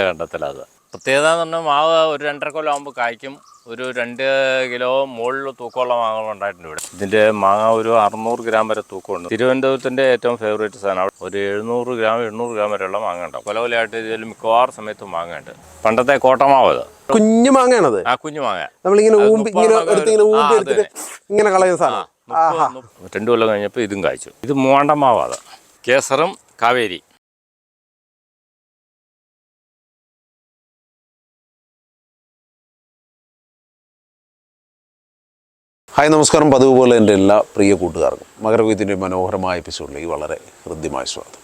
എന്റെ കണ്ടെത്തലത് പ്രത്യേകത എന്ന് പറഞ്ഞാൽ മാവ് ഒരു രണ്ടര കൊല്ലം ആകുമ്പോൾ കായ്ക്കും. ഒരു രണ്ട് കിലോ മുകളിൽ തൂക്കമുള്ള മാങ്ങകൾ ഉണ്ടായിട്ടുണ്ട് ഇവിടെ. ഇതിന്റെ മാങ്ങ ഒരു അറുന്നൂറ് ഗ്രാം വരെ തൂക്കമുണ്ട്. തിരുവനന്തപുരത്തിന്റെ ഏറ്റവും ഫേവറേറ്റ് സാധനം ഒരു എഴുന്നൂറ് ഗ്രാം എണ്ണൂറ് ഗ്രാം വരെയുള്ള മാങ്ങ ഉണ്ടാവും. കൊല കൊലയായിട്ട് ഇതിൽ മിക്കവാറും സമയത്തും മാങ്ങയുണ്ട് പണ്ടത്തെ കോട്ടമാവ് അത്. കുഞ്ഞു മാങ്ങയാണത്? ആ കുഞ്ഞു മാങ്ങ. നമ്മളിങ്ങനെ ഊമ്പി ഇങ്ങനെ എടുത്ത് ഇങ്ങനെ ഊമ്പി എടുത്തിട്ട് ഇങ്ങനെ കളയുന്ന സാധനം. രണ്ടു കൊല്ലം കഴിഞ്ഞപ്പോൾ ഇതും കായ്ച്ചു. ഇത് മൂവാണ്ടമാവ് അത്. കേസറും കാവേരി. ഹായ് നമസ്കാരം. പതിവ് പോലെ എന്റെ എല്ലാ പ്രിയ കൂട്ടുകാർക്കും മകരവീത്തിന്റെ മനോഹരമായ എപ്പിസോഡിലേക്ക് വളരെ ഹൃദ്യമായ സ്വാഗതം.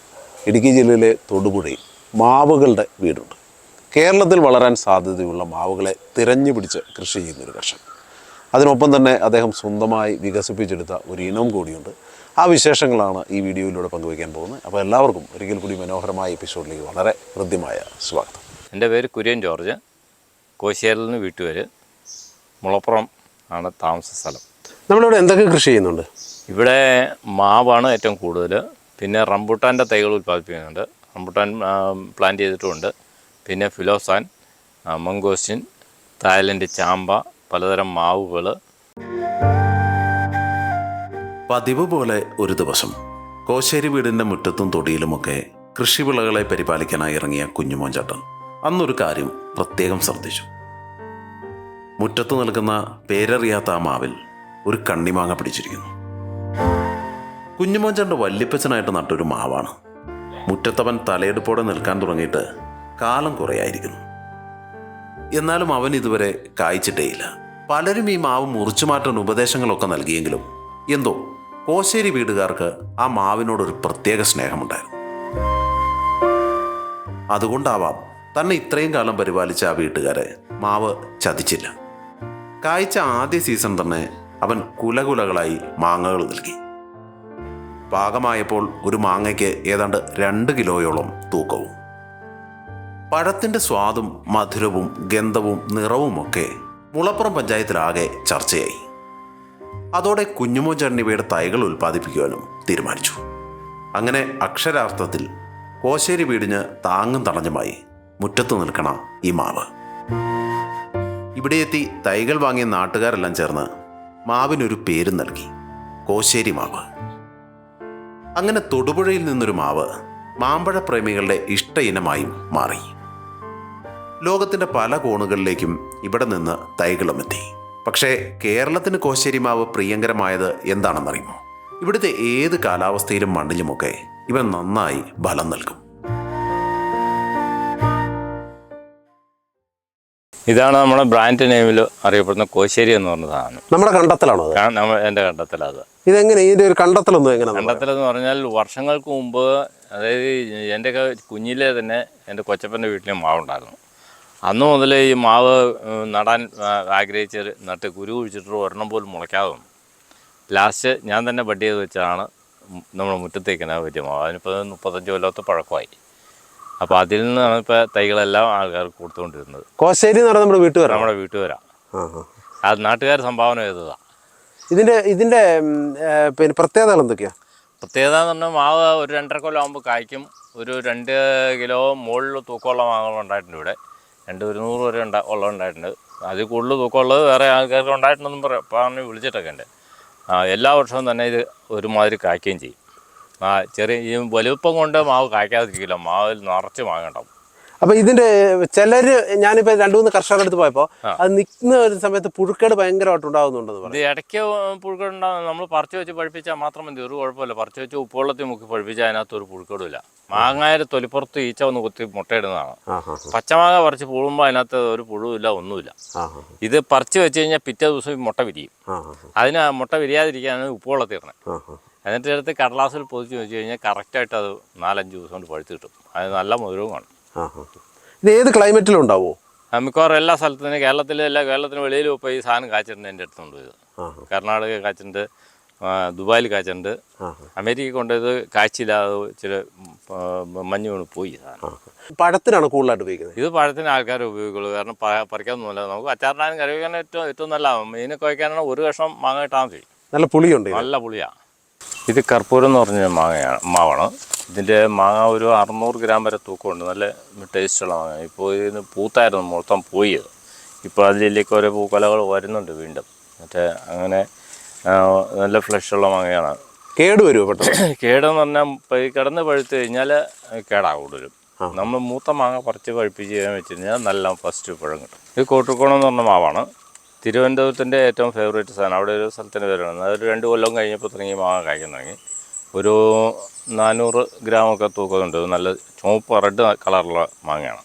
ഇടുക്കി ജില്ലയിലെ തൊടുപുഴയിൽ മാവുകളുടെ വീടുണ്ട്. കേരളത്തിൽ വളരാൻ സാധ്യതയുള്ള മാവുകളെ തിരഞ്ഞു പിടിച്ച് കൃഷി ചെയ്യുന്നൊരു കർഷകൻ. അതിനൊപ്പം തന്നെ അദ്ദേഹം സ്വന്തമായി വികസിപ്പിച്ചെടുത്ത ഒരു ഇനം കൂടിയുണ്ട്. ആ വിശേഷങ്ങളാണ് ഈ വീഡിയോയിലൂടെ പങ്കുവയ്ക്കാൻ പോകുന്നത്. അപ്പോൾ എല്ലാവർക്കും ഒരിക്കൽ കൂടി മനോഹരമായ എപ്പിസോഡിലേക്ക് വളരെ ഹൃദ്യമായ സ്വാഗതം. എന്റെ പേര് കുര്യൻ ജോർജ്. കോശിയാലിൽ നിന്ന് വീട്ടുപേര്. മുളപ്പുറം ആണ് താമസ സ്ഥലം. നമ്മളിവിടെ എന്തൊക്കെ കൃഷി ചെയ്യുന്നുണ്ട്? ഇവിടെ മാവാണ് ഏറ്റവും കൂടുതൽ. പിന്നെ റംബുട്ടാന്റെ തൈകൾ ഉൽപ്പാദിപ്പിക്കുന്നുണ്ട്. Rambutan plant ചെയ്തിട്ടുമുണ്ട്. പിന്നെ ഫിലോസാൻ മംഗോസ്റ്റിൻ തായ്ലൻഡ് ചാമ്പ പലതരം മാവുകൾ. പതിവ് പോലെ ഒരു ദിവസം കോശേരി വീടിന്റെ മുറ്റത്തും തൊടിയിലുമൊക്കെ കൃഷിവിളകളെ പരിപാലിക്കാനായി ഇറങ്ങിയ കുഞ്ഞുമോൻ ചേട്ടൻ അന്നൊരു കാര്യം പ്രത്യേകം ശ്രദ്ധിച്ചു. മുറ്റത്ത് നിൽക്കുന്ന പേരറിയാത്ത ആ മാവിൽ ഒരു കണ്ണിമാങ്ങ പിടിച്ചിരിക്കുന്നു. കുഞ്ഞുമോൻ ചേട്ടൻ വല്യപ്പച്ചനായിട്ട് നട്ടൊരു മാവാണ്. മുറ്റത്തവൻ തലയെടുപ്പോടെ നിൽക്കാൻ തുടങ്ങിയിട്ട് കാലം കുറയായിരിക്കുന്നു. എന്നാലും അവൻ ഇതുവരെ കായ്ച്ചിട്ടേയില്ല. പലരും ഈ മാവ് മുറിച്ചു മാറ്റാൻ ഉപദേശങ്ങളൊക്കെ നൽകിയെങ്കിലും എന്തോ കോശേരി വീടുകാർക്ക് ആ മാവിനോടൊരു പ്രത്യേക സ്നേഹമുണ്ടായിരുന്നു. അതുകൊണ്ടാവാം തന്നെ ഇത്രയും കാലം പരിപാലിച്ച ആ വീട്ടുകാരെ മാവ് ചതിച്ചില്ല. കായ്ച്ച ആദ്യ സീസൺ തന്നെ അവൻ കുലകുലകളായി മാങ്ങകൾ നൽകി. പാകമായപ്പോൾ ഒരു മാങ്ങയ്ക്ക് ഏതാണ്ട് രണ്ട് കിലോയോളം തൂക്കവും. പഴത്തിന്റെ സ്വാദും മധുരവും ഗന്ധവും നിറവുമൊക്കെ മുളപ്പുറം പഞ്ചായത്തിലാകെ ചർച്ചയായി. അതോടെ കുഞ്ഞുമോ ചണ്ണിവയുടെ തൈകൾ ഉൽപ്പാദിപ്പിക്കുവാനും തീരുമാനിച്ചു. അങ്ങനെ അക്ഷരാർത്ഥത്തിൽ കോശേരി വീടിന് താങ്ങും തടഞ്ഞുമായി മുറ്റത്ത് നിൽക്കണ ഈ മാവ്. ഇവിടെ എത്തി തൈകൾ വാങ്ങിയ നാട്ടുകാരെല്ലാം ചേർന്ന് മാവിനൊരു പേര് നൽകി കോശേരി മാവ്. അങ്ങനെ തൊടുപുഴയിൽ നിന്നൊരു മാവ് മാമ്പഴ പ്രേമികളുടെ ഇഷ്ട ഇനമായും മാറി. ലോകത്തിന്റെ പല കോണുകളിലേക്കും ഇവിടെ നിന്ന് തൈകളും എത്തി. പക്ഷേ കേരളത്തിന് കോശേരി മാവ് പ്രിയങ്കരമായത് എന്താണെന്നറിയുമോ? ഇവിടുത്തെ ഏത് കാലാവസ്ഥയിലും മണ്ണിലുമൊക്കെ ഇവ നന്നായി ഫലം നൽകും. ഇതാണ് നമ്മുടെ ബ്രാൻഡ് നെയിമിൽ അറിയപ്പെടുന്ന കോശേരി എന്ന് പറഞ്ഞ സാധനം. നമ്മുടെ കണ്ടെത്തലാണോ എന്റെ കണ്ടെത്തലത് ഇതെങ്ങനെ? ഇതിന്റെ ഒരു കണ്ടെത്തലൊന്നും എങ്ങനെ കണ്ടെത്തലെന്ന് പറഞ്ഞാൽ വർഷങ്ങൾക്ക് മുമ്പ് അതായത് എന്റെയൊക്കെ കുഞ്ഞിലെ തന്നെ എന്റെ കൊച്ചപ്പന്റെ വീട്ടിലും മാവുണ്ടായിരുന്നു അന്ന് മുതൽ ഈ മാവ് നടാൻ ആഗ്രഹിച്ച് നട്ട് കുരു കുഴിച്ചിട്ട് ഒരെണ്ണം പോലും മുളയ്ക്കാതെ വന്നു. ലാസ്റ്റ് ഞാൻ തന്നെ ബഡ് ചെയ്ത് വെച്ചാണ് നമ്മുടെ മുറ്റത്തേക്കുന്ന പറ്റിയ മാവ്. അതിനിപ്പോൾ മുപ്പത്തഞ്ച് കൊല്ലത്തെ പഴക്കമായി. അപ്പോൾ അതിൽ നിന്നാണ് ഇപ്പോൾ തൈകളെല്ലാം ആൾക്കാർക്ക് കൊടുത്തുകൊണ്ടിരുന്നത്. കോശേരി എന്ന് പറഞ്ഞാൽ നമ്മുടെ വീട്ടുകാരാണ് നമ്മുടെ വീട്ടുകാരാണ് ആ അത് നാട്ടുകാർ സംഭാവന ചെയ്തതാണ് ഇതിന്റെ ഇതിന്റെ പിന്നെ പ്രത്യേകതകൾ എന്തൊക്കെയാ? പ്രത്യേകത എന്ന് പറഞ്ഞാൽ മാവ് ഒരു രണ്ടര കൊല്ലം ആകുമ്പോൾ കായ്ക്കും. ഒരു രണ്ട് കിലോ മുകളിൽ തൂക്കമുള്ള മാങ്ങകൾ ഉണ്ടായിട്ടുണ്ട് ഇവിടെ. രണ്ട് ഒരുന്നൂറ് വരെ ഉണ്ടാ ഉള്ള ഉണ്ടായിട്ടുണ്ട്. അതിൽ കൂടുതൽ തൂക്കമുള്ളത് വേറെ ആൾക്കാർക്ക് ഉണ്ടായിട്ടുണ്ടെന്നും പറയാം പറഞ്ഞ് വിളിച്ചിട്ടൊക്കെ ഉണ്ട്. എല്ലാ വർഷവും തന്നെ ഇത് ഒരുമാതിരി കായ്ക്കുകയും ചെയ്യും. ആ ചെറിയ ഈ വലുപ്പം കൊണ്ട് മാവ് കായ്ക്കാതിരിക്കില്ല. മാവിൽ നിറച്ച് മാങ്ങണ്ടാവും അപ്പൊ ഇതിന്റെ ചിലര് ഞാനിപ്പോ രണ്ടു മൂന്ന് കർഷകരുടെ അടുത്ത് പോയപ്പോ അത് നിൽക്കുന്ന ഒരു സമയത്ത് പുഴുക്കേട് ഭയങ്കരമായിട്ട് ഉണ്ടാകുന്നുണ്ടെന്ന് ഇടയ്ക്ക് പുഴുക്കടുണ്ടാകും നമ്മൾ പറിച്ച് വെച്ച് പഴുപ്പിച്ചാൽ മാത്രം മതി. ഒരു കുഴപ്പമില്ല. പറിച്ച് വെച്ച് ഉപ്പുവെള്ളത്തിൽ മുക്കി പഴിപ്പിച്ചാൽ അതിനകത്ത് ഒരു പുഴുക്കേടില്ല മാങ്ങായ തൊലിപ്പുറത്ത് ഈച്ച വന്ന് കുത്തി മുട്ടയിടുന്നതാണ്. പച്ചമാങ്ങ പറിച്ച് പൂളുമ്പോൾ അതിനകത്ത് ഒരു പുഴുവില്ല ഒന്നുമില്ല. ഇത് പറിച്ച് വെച്ച് കഴിഞ്ഞാൽ പിറ്റേ ദിവസം മുട്ട വിരിയും. അതിന് മുട്ട വിരിയാതിരിക്കാനാണ് ഉപ്പുവെള്ളത്തിൽ ഇടണേ എന്നിട്ട് എടുത്ത് കടലാസിൽ പൊതിച്ച് വെച്ച് കഴിഞ്ഞാൽ കറക്റ്റായിട്ട് അത് നാലഞ്ച് ദിവസം കൊണ്ട് പഴുത്ത് കിട്ടും. അത് നല്ല മധുരവുമാണ് ഇത് ഏത് ക്ലൈമറ്റിലും ഉണ്ടാവോ? മിക്കവാറും എല്ലാ സ്ഥലത്തും കേരളത്തിലെ എല്ലാ കേരളത്തിന് വെളിയിലും ഇപ്പോൾ ഈ സാധനം കാച്ചിട്ടുണ്ട് എന്റെ അടുത്തുണ്ട് ഇത്. കർണാടക കാച്ചിട്ടുണ്ട് ദുബായിൽ കാച്ചിട്ടുണ്ട്. അമേരിക്ക കൊണ്ടത് കാച്ചില്ല അത് ഇച്ചിരി മഞ്ഞ് വീണ് പോയി സാധനം. പഴത്തിനാണ് കൂടുതലായിട്ട് ഉപയോഗിക്കുന്നത്? ഇത് പഴത്തിന് ആൾക്കാർ ഉപയോഗിക്കുള്ളൂ. കാരണം പറിക്കാനൊന്നുമില്ല നമുക്ക് അച്ചാറിനാനും കറി വയ്ക്കാനും ഏറ്റവും ഏറ്റവും നല്ല മീനൊക്കെ വയ്ക്കാനാണ് ഒരു കഷ്ണം മാങ്ങ ഇട്ടാൽ മതി നല്ല പുളിയുണ്ട് നല്ല പുളിയാണ് ഇത് കർപ്പൂരം എന്ന് പറഞ്ഞ മാങ്ങയാണ് മാവാണ്. ഇതിന്റെ മാങ്ങ ഒരു അറുന്നൂറ് ഗ്രാം വരെ തൂക്കമുണ്ട്. നല്ല ടേസ്റ്റുള്ള മാങ്ങ ഇപ്പോൾ ഇതിന് പൂത്തായിരുന്നു മൊത്തം പോയി അത്. ഇപ്പോൾ അതിലേക്ക് ഓരോ പൂക്കലകൾ വരുന്നുണ്ട് വീണ്ടും. മറ്റേ അങ്ങനെ നല്ല ഫ്ലഷുള്ള മാങ്ങയാണ്. കേട് വരുമോ പെട്ടെന്ന്? കേടെന്ന് പറഞ്ഞാൽ കിടന്ന് പഴുത്ത് കഴിഞ്ഞാൽ കേടാ കൂടുതലും. നമ്മൾ മൂത്ത മാങ്ങ പറിച്ച് പഴുപ്പിച്ച് ചെയ്യാൻ വെച്ച് കഴിഞ്ഞാൽ നല്ല ഫസ്റ്റ് പഴം കിട്ടും. ഇത് കോട്ടക്കോണം എന്ന് പറഞ്ഞ മാവാണ്. തിരുവനന്തപുരത്തിന്റെ ഏറ്റവും ഫേവറേറ്റ് സാധനം അവിടെ ഒരു സ്ഥലത്തിന്റെ പേരാണ്. അതൊരു രണ്ട് കൊല്ലം കഴിഞ്ഞപ്പോൾ തുടങ്ങി മാങ്ങ കായ്ക്കാൻ തുടങ്ങി. ഒരു നാനൂറ് ഗ്രാമൊക്കെ തൂക്കമുണ്ട്. നല്ല ചുവപ്പ് റെഡ് കളറുള്ള മാങ്ങയാണ്.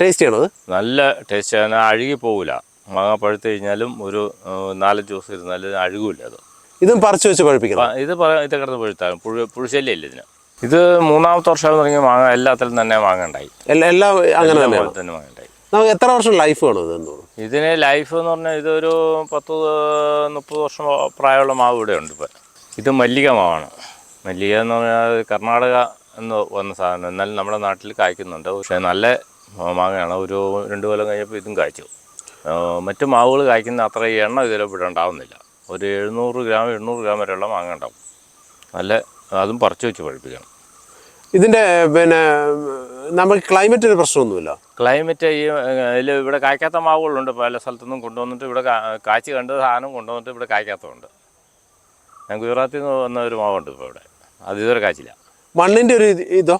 ടേസ്റ്റ് ചെയ്യണോ നല്ല ടേസ്റ്റ്. ആണ് അഴുകി പോകില്ല മാങ്ങ പഴുത്ത് കഴിഞ്ഞാലും ഒരു നാല് നാലഞ്ച് ദിവസം ഇരുന്നാലും അഴുകില്ല അത്. ഇതും പറിച്ചു വെച്ച് പഴുപ്പിക്കണം? ഇത് ഇത് കിടന്ന് പഴുത്താലും പുഴു പുഴുശല്യമില്ല ഇതിന്? ഇത് മൂന്നാമത്തെ വർഷം തുടങ്ങിയ മാങ്ങ എല്ലാത്തിലും തന്നെ മാങ്ങ ഉണ്ടായി. എല്ലാ അങ്ങനെ തന്നെ മാങ്ങ. നമുക്ക് എത്ര വർഷം ലൈഫ് വേണം ഇതെന്ന് ഇതിന് ലൈഫ് എന്ന് പറഞ്ഞാൽ ഇതൊരു പത്ത് മുപ്പത് വർഷം പ്രായമുള്ള മാവ് ഇവിടെ ഉണ്ട് ഇപ്പം. ഇത് മല്ലിക മാവാണ്. മല്ലിക എന്ന് പറഞ്ഞാൽ കർണാടക എന്ന് വന്ന സാധനം. എന്നാൽ നമ്മുടെ നാട്ടിൽ കായ്ക്കുന്നുണ്ട്. പക്ഷേ നല്ല മാങ്ങയാണ്. ഒരു രണ്ട് കൊല്ലം കഴിഞ്ഞപ്പോൾ ഇതും കായ്ച്ചു. മറ്റു മാവുകൾ കായ്ക്കുന്ന അത്ര എണ്ണ ഇതിൽ ഇവിടെ ഉണ്ടാവുന്നില്ല. ഒരു എഴുന്നൂറ് ഗ്രാം എണ്ണൂറ് ഗ്രാം വരെയുള്ള മാങ്ങ ഉണ്ടാവും. നല്ല അതും പറിച്ചു വെച്ച് പഴിപ്പിക്കണം. ഇതിന്റെ പിന്നെ നമുക്ക് ക്ലൈമറ്റിന് പ്രശ്നമൊന്നുമില്ല. ക്ലൈമറ്റ് ഈ ഇതിൽ ഇവിടെ കായ്ക്കാത്ത മാവുകളുണ്ട്. പല സ്ഥലത്തുനിന്നും കൊണ്ടുവന്നിട്ട് ഇവിടെ കാച്ചി കണ്ട സാധനം കൊണ്ടുവന്നിട്ട് ഇവിടെ കായ്ക്കാത്തതുണ്ട്. ഞാൻ ഗുജറാത്തിൽ നിന്ന് വന്ന ഒരു മാവുണ്ട് ഇപ്പോൾ ഇവിടെ. അത് ഇതുവരെ കാച്ചില്ല. മണ്ണിന്റെ ഒരു ഇതോ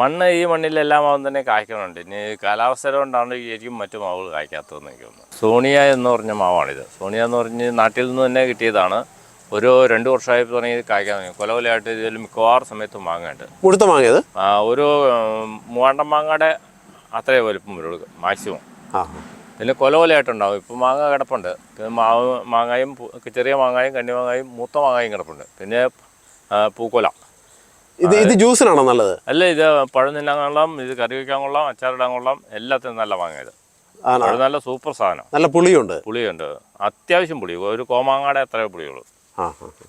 മണ്ണ് ഈ മണ്ണിൽ എല്ലാ മാവും തന്നെ കായ്ക്കണുണ്ട്. ഇനി കാലാവസ്ഥ കൊണ്ടാണ് ശരിക്കും മറ്റു മാവുകൾ കായ്ക്കാത്തതെന്ന് എനിക്ക് തോന്നുന്നു. സോണിയ എന്ന് പറഞ്ഞ മാവാണിത്. സോണിയ എന്ന് പറഞ്ഞ് നാട്ടിൽ നിന്ന് തന്നെ കിട്ടിയതാണ്. ഒരു രണ്ട് വർഷമായി തുടങ്ങി കായ്ക്കാൻ തുടങ്ങി. കൊലകൊലയായിട്ട് ഇതിൽ മിക്കവാറും സമയത്തും മാങ്ങയുണ്ട്. മുഴുത്ത വാങ്ങിയത് ആ, ഒരു മൂവാണ്ടം മാങ്ങയുടെ അത്രേ വലുപ്പം വരുള്ളൂ മാക്സിമം പിന്നെ കൊല കൊലയായിട്ടുണ്ടാവും. ഇപ്പം മാങ്ങ കിടപ്പുണ്ട്. പിന്നെ മാവ് മാങ്ങായും ചെറിയ മാങ്ങായും കണ്ണി മാങ്ങായും മൂത്ത മാങ്ങായും കിടപ്പുണ്ട്. പിന്നെ പൂക്കൊല. ഇത് ഇത് ജ്യൂസിനാണോ നല്ലത്? അല്ല ഇത് പഴം തിന്നാൻ കൊള്ളാം ഇത് കറി വയ്ക്കാൻ കൊള്ളാം അച്ചാറിടാൻ കൊള്ളാം എല്ലാത്തിനും നല്ല മാങ്ങ ഇത്. നല്ല സൂപ്പർ സാധനം. നല്ല പുളിയുണ്ട്. പുളിയുണ്ട്. അത്യാവശ്യം പുളി. ഒരു കോമാങ്ങാടെ അത്രേ പുളിയുള്ളൂ. ആ ആ ആ.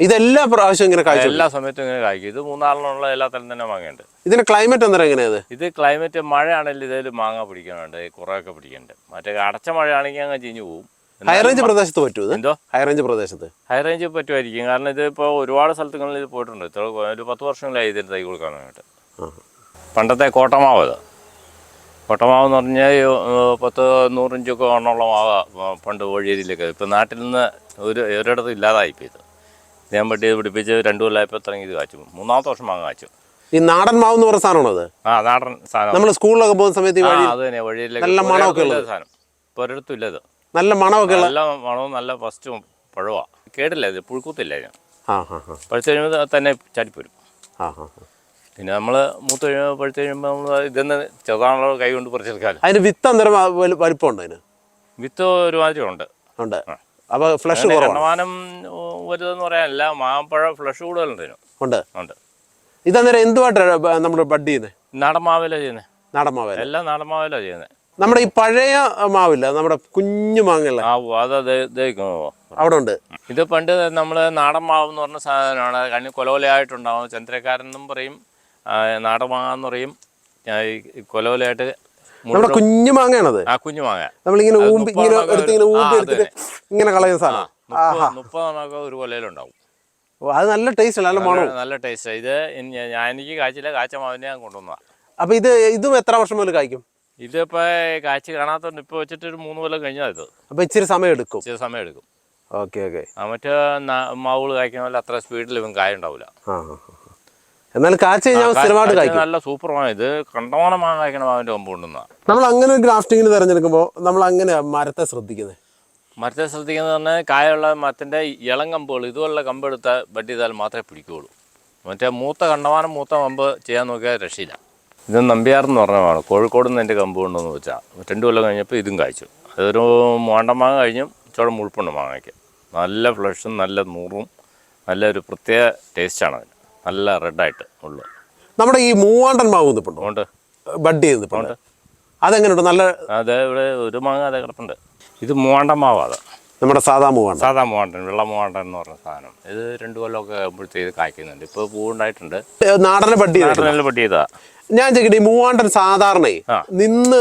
ഇതെല്ലാ പ്രാവശ്യം ഇങ്ങനെ കാഴ്ച എല്ലാ സമയത്തും ഇങ്ങനെ കായ്ക്കും. ഇത് മൂന്നാളിനുള്ള തരം തന്നെ മാങ്ങയുണ്ട്. ഇതിന്റെ ക്ലൈമറ്റ് എന്താ എങ്ങനെയത് ഇത്? ക്ലൈമറ്റ് മഴയാണെങ്കിൽ ഇതിൽ മാങ്ങ പിടിക്കാനുണ്ട് കുറേയൊക്കെ പിടിക്കണ്ട്. മറ്റേ അടച്ച മഴയാണെങ്കിൽ അങ്ങ് ചീഞ്ഞു പോകും ഹൈറേഞ്ച് പ്രദേശത്ത് പറ്റുമോ ഇത്? എന്തോ? ഹൈറേഞ്ച് പ്രദേശത്ത്. ഹൈറേഞ്ച് പറ്റുമായിരിക്കും. കാരണം ഇത് ഇപ്പോൾ ഒരുപാട് സ്ഥലത്തുകളിൽ ഇത് പോയിട്ടുണ്ട്. ഇത്ര ഒരു പത്ത് വർഷങ്ങളായി ഇതിന് തൈ കൊടുക്കാനായിട്ട്. പണ്ടത്തെ കോട്ടമാവ് ഇത് കോട്ടമാവ് എന്ന് പറഞ്ഞാൽ പത്ത് നൂറിഞ്ചൊക്കെ എണ്ണമുള്ള മാവ് പണ്ട് കോഴിയേരിയിലൊക്കെ. ഇപ്പം നാട്ടിൽ നിന്ന് ഒരു ഒരിടത്തും ഇല്ലാതായിപ്പോൾ ഇത് ഞാൻ പട്ടി പിടിപ്പിച്ച് രണ്ടു കൊല്ലമായപ്പോൾ തുടങ്ങി ഇത് കാച്ചു. മൂന്നാമത്തെ വർഷം മാങ്ങ കാച്ചു. ഈ നാടൻ മാവ് എന്ന് പറഞ്ഞ സാധനമാണോ അത്? ആ നാടൻ സാധനം. നമ്മൾ സ്കൂളിലൊക്കെ പോകുന്ന സമയത്ത് ഈ വഴി അത് തന്നെ വഴിയിലേക്ക് നല്ല മണമൊക്കെ ഉള്ള സാധനം. ഇപ്പോൾ ഒരിടത്തും ഇല്ലത് നല്ല മണമൊക്കെ ഉള്ള നല്ല മണവും നല്ല ഫസ്റ്റും പഴവാ കേടില്ല ഇത് പുഴുക്കൂത്തില്ല ഇതിന് ആ ആ ആ പഴുത്ത് കഴിയുമ്പോൾ തന്നെ ചാടിപ്പോരും. ആ ആ ആ. പിന്നെ നമ്മൾ മൂത്ത് പഴുത്ത് കഴിയുമ്പോൾ നമ്മൾ ഇതെന്ന് ചെറുതാണല്ലോ കൈ കൊണ്ട് പറിച്ചെടുക്കാൻ അതിന് വിത്ത് അന്തരം വലിപ്പമുണ്ടോ അതിന്? വിത്ത് ഒരുമാതിരി ഉണ്ട്. ഉണ്ട്. അപ്പോൾ ഫ്ലഷ് ശതമാനം വരുതെന്ന് പറയാനല്ല മാമ്പഴ ഫ്ലഷ് കൂടുതലുണ്ട് ഇതിന് ഉണ്ട്. ഉണ്ട്. ഇതന്നേരം എന്തുമായിട്ടാണ് നമ്മൾ ബഡ് ചെയ്യുന്നത് നാടൻ മാവില ചെയ്യുന്നത് നാടൻ മാവേല എല്ലാം നാടൻ മാവില ചെയ്യുന്നത് നമ്മുടെ ഈ പഴയ മാവില്ല നമ്മുടെ കുഞ്ഞു മാങ്ങല്ല അവിടെ ഉണ്ട്. ഇത് പണ്ട് നമ്മൾ നാടൻ മാവ് എന്ന് പറഞ്ഞ സാധനമാണ്. കണ്ണി കൊലകൊലയായിട്ടുണ്ടാവും ചന്ദ്രക്കാരൻ എന്നും പറയും. ആ, നാടൻ മാങ്ങ എന്ന് പറയും കൊലോലായിട്ട് നമ്മുടെ കുഞ്ഞു മാങ്ങയാണത്. ആ കുഞ്ഞു മാങ്ങ. നമ്മളിങ്ങനെ ഊമ്പി ഇങ്ങനെ എടുത്ത് ഇങ്ങനെ ഊമ്പി എടുത്തിട്ട് ഇങ്ങനെ കളയുന്ന സാധനം. മുപ്പത് മുപ്പതെണ്ണമൊക്കെ ഒരു കൊലയിലുണ്ടാവും. അത് നല്ല ടേസ്റ്റ് നല്ല മണവും. നല്ല- ടേസ്റ്റ് ഇത് ഞാൻ എനിക്ക് കാച്ചില്ല. കാച്ച മാവിനെ ഞാൻ കൊണ്ടുവന്നതാ. അപ്പൊ ഇത് ഇതും എത്ര വർഷം മുതൽ കായ്ക്കും? ഇതിപ്പോ കാച്ചി കാണാത്തോണ്ട് ഇപ്പൊ വെച്ചിട്ട് ഒരു മൂന്ന് കൊല്ലം കഴിഞ്ഞാൽ ഇത്. അപ്പൊ ഇച്ചിരി സമയം എടുക്കും. ഇച്ചിരി സമയം എടുക്കും. Okay okay. മറ്റേ മാവുകൾ കായ്ക്കുന്ന പോലെ അത്ര സ്പീഡിൽ ഇവൻ കായ ഉണ്ടാവില്ല ആ ആ, ഞാൻ സ്ഥിരമായിട്ട് കായ്ക്കും. നല്ല മാങ്ങ ഇത്. കണ്ടമാനം കായ്ക്കണ മുമ്പ് കൊണ്ടുവന്ന. നമ്മൾ അങ്ങനെ ഒരു ഗ്രാഫ്റ്റിങ്ങിന് തിരഞ്ഞെടുക്കുമ്പോൾ നമ്മൾ അങ്ങനെ മരത്തെ ശ്രദ്ധിക്കുന്നത് മരത്തെ ശ്രദ്ധിക്കുന്നത് പറഞ്ഞാൽ കായുള്ള മരത്തിന്റെ ഇളം കമ്പുകൾ ഇതുപോലുള്ള കമ്പ് എടുത്താൽ ബഡ് ചെയ്താൽ മാത്രമേ പിടിക്കുകയുള്ളൂ. മറ്റേ മൂത്ത കണ്ടമാനം മൂത്ത കമ്പ് ചെയ്യാൻ നോക്കിയാൽ രക്ഷയില്ല. ഇത് നമ്പ്യാർ എന്ന് പറഞ്ഞതാണ് കോഴിക്കോട് നിന്ന് എന്റെ കമ്പ് കൊണ്ടുവന്ന് വെച്ചാൽ രണ്ട് കൊല്ലം കഴിഞ്ഞപ്പോൾ ഇതും കായ്ച്ചു. അതൊരു മോണ്ടമാങ്ങ മാങ്ങ കഴിഞ്ഞും ചോളം മുഴുപ്പുണ്ട് മാങ്ങയ്ക്ക്. നല്ല ഫ്ലഷും നല്ല നൂറും നല്ലൊരു പ്രത്യേക ടേസ്റ്റാണ് അതിന് നല്ല റെഡായിട്ട് ഉള്ളു. നമ്മുടെ ഈ മൂവാണ്ടൻ മാവ് നിൽപ്പുണ്ടോ അതുകൊണ്ട് ബഡ് ചെയ്ത് നിൽപ്പുണ്ട് അതെങ്ങനെയുണ്ട്? നല്ല അത് ഇവിടെ ഒരു മാങ്ങ അതെ കിടപ്പുണ്ട്. ഇത് മൂവാണ്ടൻ മാവാണ് നമ്മുടെ സാധാ മൂവാണ്ടൻ. സാധാ മൂവാണ്ടൻ വെള്ള മൂവാണ്ടൻ എന്ന് പറഞ്ഞ സാധനം. ഇത് രണ്ട് കൊല്ലമൊക്കെ ആകുമ്പോഴത്തേക്ക് ഇത് കായ്ക്കുന്നുണ്ട്. ഇപ്പോൾ പൂവുണ്ടായിട്ടുണ്ട് നാടനെ ബഡ് ചെയ്ത് ബഡ് ചെയ്താ. ഞാൻ ചോദിക്കട്ടെ ഈ മൂവാണ്ടൻ സാധാരണ. നിന്ന്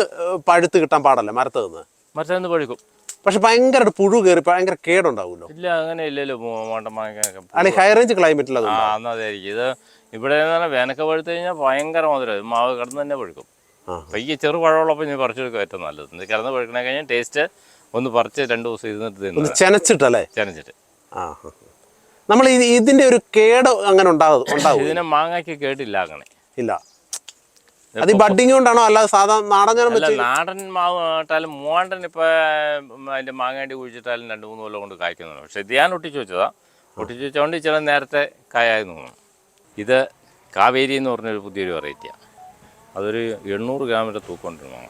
പഴുത്ത് കിട്ടാൻ പാടല്ല? മരത്ത് നിന്ന്? മറ്റേന്ന് പഴുക്കും. പക്ഷെ ഭയങ്കരമായിട്ട് പുഴു കയറി ഭയങ്കര കേടുണ്ടാവുമല്ലോ. ഇല്ല അങ്ങനെ ഇല്ലല്ലോ മോണ്ടമാങ്ങയൊക്കെ അല്ലെങ്കിൽ ഹൈ റേഞ്ച് ക്ലൈമറ്റിൽ അത് ആ അന്നതായിരിക്കും ഇത് ഇവിടെ വേനൊക്കെ പഴുത്ത് കഴിഞ്ഞാൽ ഭയങ്കര മധുരം. മാവ് കിടന്ന് തന്നെ പഴുക്കും. അപ്പം ഈ ചെറു പഴമുള്ളപ്പോൾ ഞാൻ പറിച്ചെടുക്കുക ഏറ്റവും നല്ലത്. കിടന്ന് പഴുക്കണേ കഴിഞ്ഞാൽ ടേസ്റ്റ് ഒന്ന് പറിച്ച് രണ്ട് ദിവസം ഇരുന്നിട്ട് ചെനച്ചിട്ടല്ലേ? ചെനച്ചിട്ട്. ആ. നമ്മൾ ഇതിന്റെ ഒരു കേട് അങ്ങനെ ഉണ്ടാകും ഇതിനെ മാങ്ങയ്ക്ക് കേട്ടില്ല അങ്ങനെ. ഇല്ല. അത് ബഡിങ് കൊണ്ടാണോ? അല്ലാതെ സാധാരണ നാടൻ നാടൻ മാവ് നട്ടാലും മൂവാണ്ടൻ ഇപ്പൊ അതിന്റെ മാങ്ങാണ്ടി കുഴിച്ചിട്ടാലും രണ്ട് മൂന്ന് കൊല്ലം കൊണ്ട് കായ്ക്കുന്നുണ്ട്. പക്ഷെ ഇത് ഞാൻ ഒട്ടിച്ചു വെച്ചതാ. ഒട്ടിച്ചു വെച്ചോണ്ട് ചില നേരത്തെ കായായി തോന്നുന്നു ഇത് കാവേരി എന്ന് പറഞ്ഞൊരു പുതിയൊരു വെറൈറ്റിയാണ് അതൊരു എണ്ണൂറ് ഗ്രാമിന്റെ തൂക്കമുണ്ട്. മാങ്ങ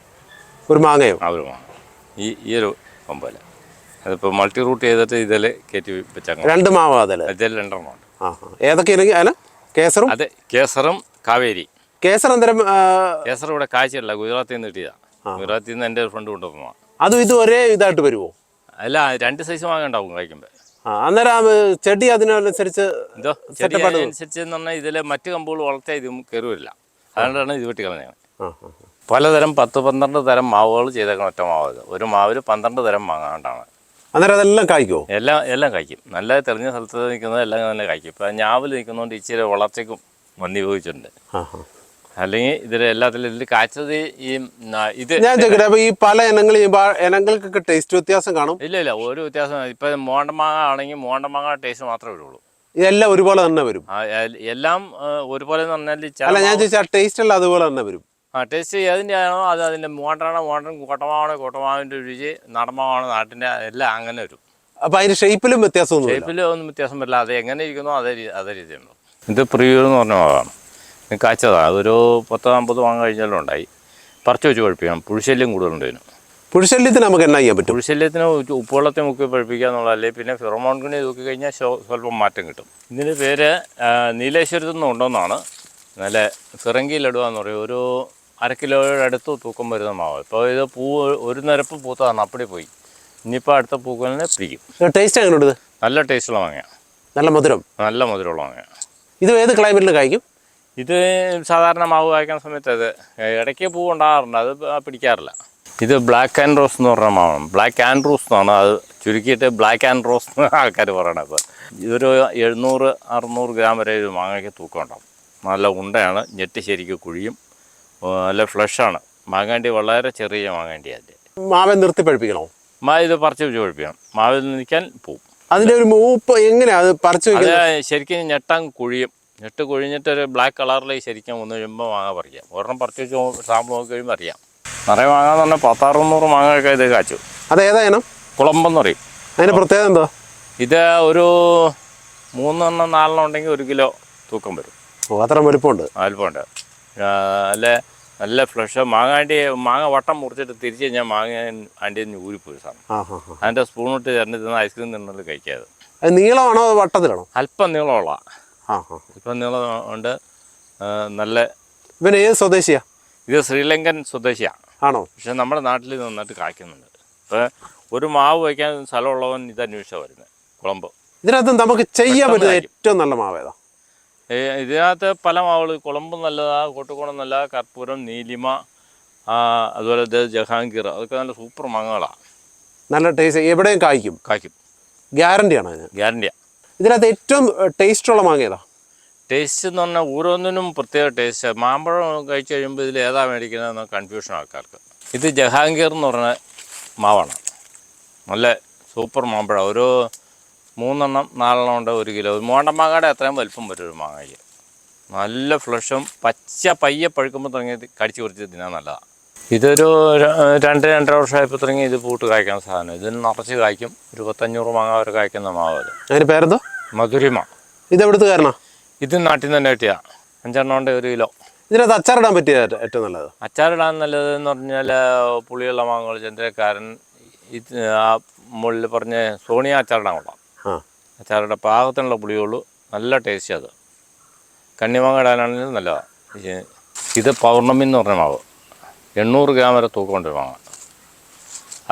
ഒരു മാങ്ങയോ? ആ ഒരു മാങ്ങ. ഈ ഈ ഒരു കൊമ്പല അതിപ്പോൾ മൾട്ടി റൂട്ട് ചെയ്തിട്ട് ഇതിൽ കയറ്റി വെച്ചാൽ രണ്ട് മാവ് രണ്ടെണ്ണമുണ്ട് ആ ആ. ഏതൊക്കെ കേസറും? അതെ കേസറും കാവേരി. കേസർ അന്തരം ആ, കേസർ ഇവിടെ കാഴ്ചയല്ല. ഗുജറാത്തിൽ നിന്ന് കിട്ടിയതാണ് ഗുജറാത്തിൽ നിന്ന് എന്റെ ഒരു ഫ്രണ്ട് കൊണ്ടുവന്നതാണ് അതും ഇത് ഒരേ ഇതായിട്ട് വരുമോ അല്ല രണ്ട് സൈസ് വാങ്ങണ്ടാവും കഴിക്കുമ്പോൾ അന്നേരം ചെടി അതിനനുസരിച്ച് എന്തോ? ചെടി അനുസരിച്ച് എന്ന് പറഞ്ഞാൽ ഇതിലെ മറ്റ് കമ്പുകൾ വളർത്തിയാൽ ഇതും കയറുമില്ല അതുകൊണ്ടാണ് ഇത് വെട്ടി കളഞ്ഞത് ആ ആ ആ. പലതരം പത്ത് പന്ത്രണ്ട് തരം മാവുകൾ ചെയ്തേക്കണം ഒറ്റ മാവ് ഒരു മാവിൽ പന്ത്രണ്ട് തരം മാങ്ങാണ്ടാണ്. അന്നേരം അതെല്ലാം കായ്ക്കുമോ എല്ലാം എല്ലാം കായ്ക്കും. നല്ല തെളിഞ്ഞ സ്ഥലത്ത് നിൽക്കുന്നത് എല്ലാം നല്ല കായ്ക്കും. ഇപ്പം ഞാവിൽ നിൽക്കുന്നതുകൊണ്ട് ഇച്ചിരി വളർച്ചയ്ക്കും മന്ദി ഉപയോഗിച്ചിട്ടുണ്ട്. അല്ലെങ്കിൽ ഇതിൽ എല്ലാത്തിലും ഇതിൽ കാച്ചത് ഈ ഇത് ഞാൻ ചോദിക്കട്ടെ അപ്പൊ ഈ പല ഇനങ്ങൾ ഇനങ്ങൾക്കൊക്കെ ടേസ്റ്റ് വ്യത്യാസം കാണും? ഇല്ല ഇല്ല ഒരു വ്യത്യാസം ഇപ്പൊ മോണ്ടമാങ്ങ ആണെങ്കിൽ മോണ്ടമാങ്ങ ടേസ്റ്റ് മാത്രമേ വരുള്ളൂ. ഇതെല്ലാം ഒരുപോലെ തന്നെ വരും. എല്ലാം ഒരുപോലെ അല്ല ഞാൻ ചോദിച്ചാൽ ടേസ്റ്റ് എല്ലാം അതുപോലെ തന്നെ വരും. ആ ടേസ്റ്റ് ഏതിന്റെ ആണോ അത് അതിന്റെ മോണ്ടറാണോ മോണ്ടൻ കോട്ടമാവാണോ കോട്ടമാവിന്റെ രുചി നടമാവാണോ നാട്ടിന്റെ എല്ലാം അങ്ങനെ വരും. അപ്പം അതിന്റെ ഷേപ്പിലും വ്യത്യാസമൊന്നുമില്ല. ഷേപ്പിലും ഒന്നും വ്യത്യാസം വരില്ല. അത് എങ്ങനെ ഇരിക്കുന്നോ അതേ അതേ രീതിയുണ്ട് ഇത് പ്രിയൂർ എന്ന് പറഞ്ഞ ഇത് കാച്ചതാണ് അതൊരു പത്തോ അമ്പത് വാങ്ങ കഴിഞ്ഞാലും ഉണ്ടായി. പറിച്ചു വെച്ച് കുഴപ്പിക്കണം പുഴുശല്യം കൂടുതലുണ്ട് ഇതിന് പുഴുശല്യത്തിന് നമുക്ക് എന്നാ ചെയ്യാൻ പറ്റും? പുഴുശല്യത്തിന് ഉപ്പുവെള്ളത്തെ മുക്കി പഴിപ്പിക്കുക എന്നുള്ളതല്ലേ പിന്നെ ഫിറോമോൺ ഗുണി തൂക്കി കഴിഞ്ഞാൽ സ്വല്പം മാറ്റം കിട്ടും. ഇതിന്റെ പേര് നീലേശ്വരത്തു നിന്ന് ഉണ്ടോന്നാണ് നല്ല ഫിറങ്കി ലഡുവ എന്ന് പറയും. ഒരു അര കിലോയുടെ അടുത്ത് തൂക്കം വരുന്ന മാവ്. ഇപ്പോൾ ഇത് പൂ ഒരു നിരപ്പ് പൂത്താണ് അപ്പടി പോയി. ഇനിയിപ്പോൾ അടുത്ത പൂക്കലിനെ പിടിക്കും. ടേസ്റ്റ് എങ്ങനെയുണ്ട് നല്ല ടേസ്റ്റുള്ള മാങ്ങയാണ് നല്ല മധുരം? നല്ല മധുരമുള്ള മാങ്ങയാണ് ഇത് ഏത് ക്ലൈമറ്റിൽ കഴിക്കും ഇത് സാധാരണ മാവ് കായ്ക്കുന്ന സമയത്ത് അത് ഇടയ്ക്ക് പൂ ഉണ്ടാകാറുണ്ട്. അത് പിടിക്കാറില്ല. ഇത് ബ്ലാക്ക് ആൻഡ് റോസ് എന്ന് പറഞ്ഞ മാവാണ്. ബ്ലാക്ക് ആൻഡ് റോസ് എന്നാണ് അത് ചുരുക്കിയിട്ട് ബ്ലാക്ക് ആൻഡ് റോസ് എന്ന് ആൾക്കാർ പറയണത്. ഇതൊരു എഴുന്നൂറ് അറുന്നൂറ് ഗ്രാം വരെ ഒരു മാങ്ങയ്ക്ക് തൂക്കം ഉണ്ടാവും. നല്ല ഉണ്ടയാണ് ഞെട്ടി ശരിക്കും കുഴിയും നല്ല ഫ്ലഷാണ് മാങ്ങാണ്ടി വളരെ ചെറിയ മാങ്ങേണ്ടി അതിന്റെ മാവെ നിർത്തി പഴിപ്പിക്കണോ? മാ ഇത് പറിച്ച് വെച്ച് കുഴപ്പിക്കണം മാവിൽ നിൽക്കാൻ പോവും. അതിന്റെ ഒരു മൂപ്പ് എങ്ങനെയാണ് അത് പറിച്ചു ശരിക്കും ഞെട്ടാൻ കുഴിയും ഞെട്ട് കൊഴിഞ്ഞിട്ട് ഒരു ബ്ലാക്ക് കളറിലേക്ക് ശരിക്കും ഒന്ന് കഴിയുമ്പോൾ മാങ്ങ പറിക്കാം. ഒരെണ്ണം പറിച്ച് സാമ്പിൾ നോക്കി കഴിയുമ്പോൾ അറിയാം. നിറയെ മാങ്ങ എന്ന് പറഞ്ഞാൽ പത്താറുന്നൂറ് മാങ്ങയൊക്കെ ഇത് കാച്ചു. അത് ഏതാ ഇനം? കുളമ്പെന്ന് പറയും. അതിന് പ്രത്യേകത എന്താ? ഇത് ഒരു മൂന്നെണ്ണം നാലെണ്ണം ഉണ്ടെങ്കിൽ ഒരു കിലോ തൂക്കം വരും. ഓ അത്ര വലുപ്പമുണ്ട്. അല്പമുണ്ട് അല്ല നല്ല ഫ്ലഷ്. മാങ്ങാണ്ടി മാങ്ങ വട്ടം മുറിച്ചിട്ട് തിരിച്ച് ഞാൻ മാങ്ങ ആണ്ടി ഊരിപ്പോയി ഹാ അതിന്റെ സ്പൂണിട്ട് ചേർന്ന് ഐസ്ക്രീം തിന്നത് കഴിക്കാതെ നീളമാണോ വട്ടത്തിലാണോ? അല്പം നീളമുള്ള ഇപ്പം നീളം ഉണ്ട് നല്ല ഇവൻ ഏത് സ്വദേശിയാ? ഇത് ശ്രീലങ്കൻ സ്വദേശിയാണ് ആണോ? പക്ഷെ നമ്മുടെ നാട്ടിൽ ഇത് നന്നായിട്ട് കായ്ക്കുന്നുണ്ട്. ഇപ്പോൾ ഒരു മാവ് വയ്ക്കാൻ സ്ഥലമുള്ളവൻ ഇത് അന്വേഷിച്ചാണ് വരുന്നത് കുളമ്പ്. ഇതിനകത്ത് നമുക്ക് ചെയ്യാൻ പറ്റുന്ന ഏറ്റവും നല്ല മാവ് ഏതാ? ഇതിനകത്ത് പല മാവുകൾ കുളമ്പ് നല്ലതാ കോട്ടുകുളം നല്ല കർപ്പൂരം നീലിമ അതുപോലെ ജഹാംഗീർ അതൊക്കെ നല്ല സൂപ്പർ മാങ്ങകളാണ് നല്ല ടേസ്റ്റ് എവിടെയും കായ്ക്കും. കായ്ക്കും. ഗ്യാരണ്ടി ആണ് അതിന് ഗ്യാരണ്ടിയാണ് ഇതിനകത്ത് ഏറ്റവും ടേസ്റ്റ് ഉള്ള മാങ്ങ ഏതാ? ടേസ്റ്റ് എന്ന് പറഞ്ഞാൽ ഓരോന്നിനും പ്രത്യേക ടേസ്റ്റ് മാമ്പഴം കഴിച്ച് കഴിയുമ്പോൾ ഇതിൽ ഏതാ മേടിക്കുന്നതെന്ന് കൺഫ്യൂഷൻ ആൾക്കാർക്ക്. ഇത് ജഹാംഗീർ എന്ന് പറഞ്ഞ മാവാണ്. നല്ല സൂപ്പർ മാമ്പഴം. ഒരു മൂന്നെണ്ണം നാലെണ്ണം ഉണ്ട് ഒരു കിലോ. മോണ്ടമാങ്ങയുടെ അത്രയും വലിപ്പം വരും ഒരു മാങ്ങയ്ക്ക്. നല്ല ഫ്ലഷും പച്ച പയ്യെ പഴുക്കുമ്പോൾ തുടങ്ങി കടിച്ച് കുറിച്ച് തിന്നാൻ നല്ലതാണ് ഇതൊരു രണ്ട് രണ്ടര വർഷമായപ്പോൾ തുടങ്ങി ഇത് പൂട്ട് കായ്ക്കുന്ന സാധനം. ഇതിന് നിറച്ച് കായ്ക്കും. ഒരു പത്തഞ്ഞൂറ് മാങ്ങ വരെ കായ്ക്കുന്ന മാവ് അതിന് പേരെന്തോ? മധുരിമ. ഇത് എവിടുത്തെ കാരണം ഇത് നാട്ടിൽ നിന്ന് തന്നെ കിട്ടിയ. അഞ്ചെണ്ണം കൊണ്ട് ഒരു കിലോ. ഇതിനകത്ത് അച്ചാറിടാൻ പറ്റിയ ഏറ്റവും നല്ലത്. അച്ചാറിടാൻ നല്ലത് എന്ന് പറഞ്ഞാൽ പുളിയുള്ള മാങ്ങകൾ ചന്ദ്രക്കാരൻ ഇത് ആ മുകളിൽ പറഞ്ഞ സോണിയ അച്ചാറിടാൻ കൊള്ളാം. അച്ചാറിടെ പാകത്തിനുള്ള പുളിയുള്ളൂ. നല്ല ടേസ്റ്റ് അത്. കണ്ണിമാങ്ങ ഇടാനാണെങ്കിലും നല്ലതാണ് ഇത് പൗർണമി എന്ന് പറഞ്ഞ മാവ്. എണ്ണൂറ് ഗ്രാം വരെ തൂക്കമുണ്ട് കൊണ്ട് മാങ്ങ.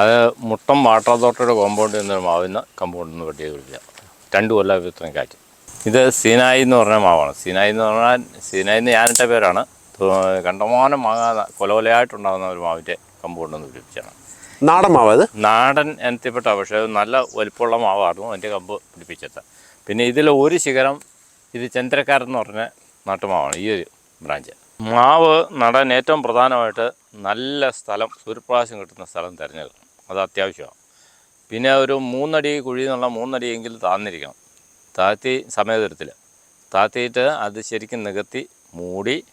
അത് മുട്ടം വാട്ടർ അതോറിറ്റിയുടെ കോമ്പൗണ്ടിൽ നിന്ന് മാവിന്ന് കമ്പൗണ്ടിൽ നിന്ന് വെട്ടിയത് വിളിക്കുക രണ്ട് കൊല്ലം ഇത്രയും കാറ്റ്. ഇത് സീനായി എന്ന് പറഞ്ഞ മാവാണ്. സീനായി എന്ന് പറഞ്ഞാൽ സീനായി എന്ന് ഞാനിട്ട പേരാണ്. കണ്ടമാനം മാങ്ങ കൊലകൊലയായിട്ടുണ്ടാകുന്ന ഒരു മാവിന്റെ കമ്പൗണ്ടിൽ നിന്ന് പിടിപ്പിച്ചാണ് നാടൻ മാവ് അത്? നാടൻ ഇനത്തിൽപ്പെട്ട പക്ഷേ നല്ല വലിപ്പമുള്ള മാവായിരുന്നു. അതിന്റെ കമ്പ് പിടിപ്പിച്ചത്. പിന്നെ ഇതിൽ ഒരു ശിഖരം ഇത് ചന്ദ്രക്കാരെന്ന് പറഞ്ഞ നാട്ടുമാവാണ്. ഈ ഒരു ബ്രാഞ്ച്. മാവ് നടാൻ ഏറ്റവും പ്രധാനമായിട്ട് നല്ല സ്ഥലം സൂര്യപ്രകാശം കിട്ടുന്ന സ്ഥലം തിരഞ്ഞെടുക്കണം. അത് അത്യാവശ്യമാണ്. പിന്നെ ഒരു മൂന്നടി കുഴി എന്നുള്ള മൂന്നടിയെങ്കിലും താന്നിരിക്കണം. താഴ്ത്തി സമയതരത്തിൽ താഴ്ത്തിയിട്ട് അത് ശരിക്കും നികത്തി മൂടി